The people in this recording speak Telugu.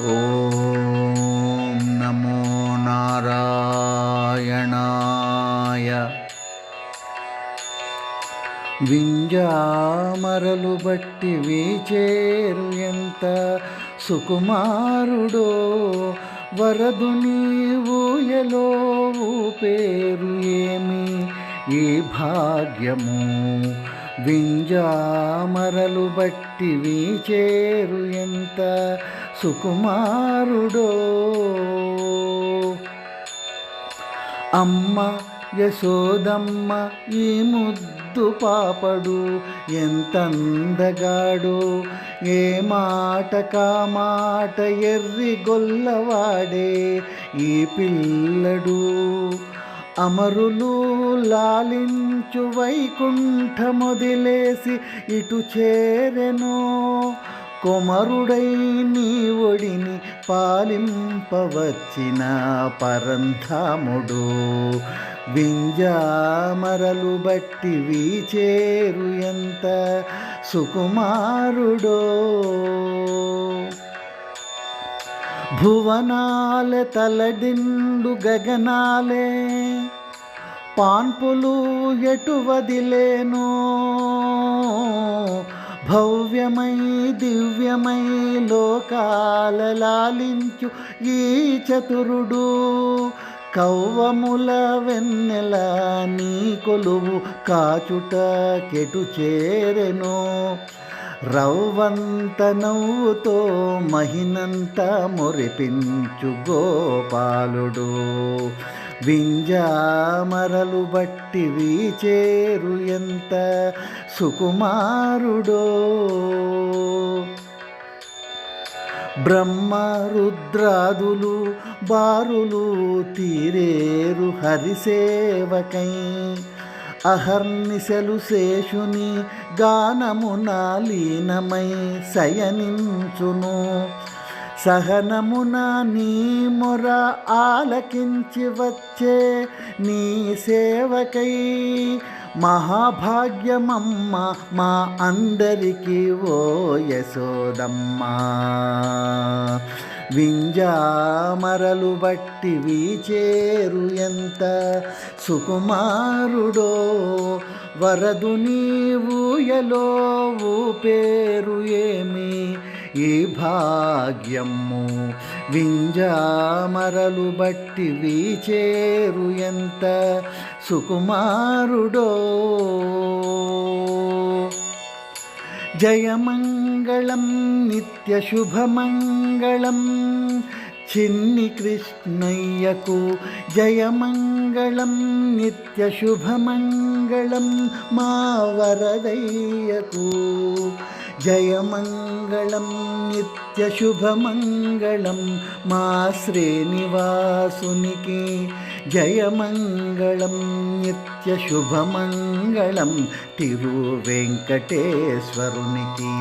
ఓం నమో నారాయణాయ. వింజామరలు బట్టి వీచేరు ఎంత సుకుమారుడో వరదు నీవుయలో పేరు ఏమి ఈ భాగ్యము? వింజామరలు బట్టి వీచేరు ఎంత సుకుమారుడో. అమ్మ యశోదమ్మ ఈ ముద్దు పాపడు ఎంతందగాడు. ఏ మాట కామాట ఎర్రి గొల్లవాడే ఈ పిల్లడు. అమరులు లాలించు వైకుంఠమొదిలేసి ఇటు చేరెను. కొమరుడై నీ ఒడిని పాలింపవచ్చిన పరంధాముడు. వింజామరలు బట్టి వీచేరు ఎంత సుకుమారుడో. భువనాల తలడిండు గగనాలే పాన్పులు ఎటు వదిలేను భవ్యమై దివ్యమై లోకాల లాలించు ఈ చతురుడు. కవ్వముల వెన్నెల నీ కొలువు కాచుట కెటు చేరెను. రవ్వంత నవ్వుతో మహినంత మురిపించు గోపాలుడు. వింజామరలు బట్టి వీచేరు ఎంత సుకుమారుడో. బ్రహ్మ రుద్రాదులు బారులు తీరేరు హరిసేవకై. అహర్నిశలు శేషుని గానమున లీనమై శయనించును. సహనమున నీ మొర ఆలకించి వచ్చే నీ సేవకై మహాభాగ్యమమ్మ మా అందరికీ ఓ యశోదమ్మా. వింజామరలు బట్టి వీచేరు ఎంత? సుకుమారుడో వరదు నీవుయలో పేరు ఏమి? ఈ భాగ్యము వింజామరలు బట్టి వీచేరు ఎంత? సుకుమారుడో జయమంగ నిత్యశుభమంగళం చిన్ని కృష్ణయ్యకు జయమంగళం నిత్యశుభమంగళం మా వరదయ్యకు. జయమంగళం నిత్యశుభమంగళం మా శ్రీనివాసునికి. జయమంగళం నిత్యశుభమంగళం తిరు వెంకటేశ్వరునికి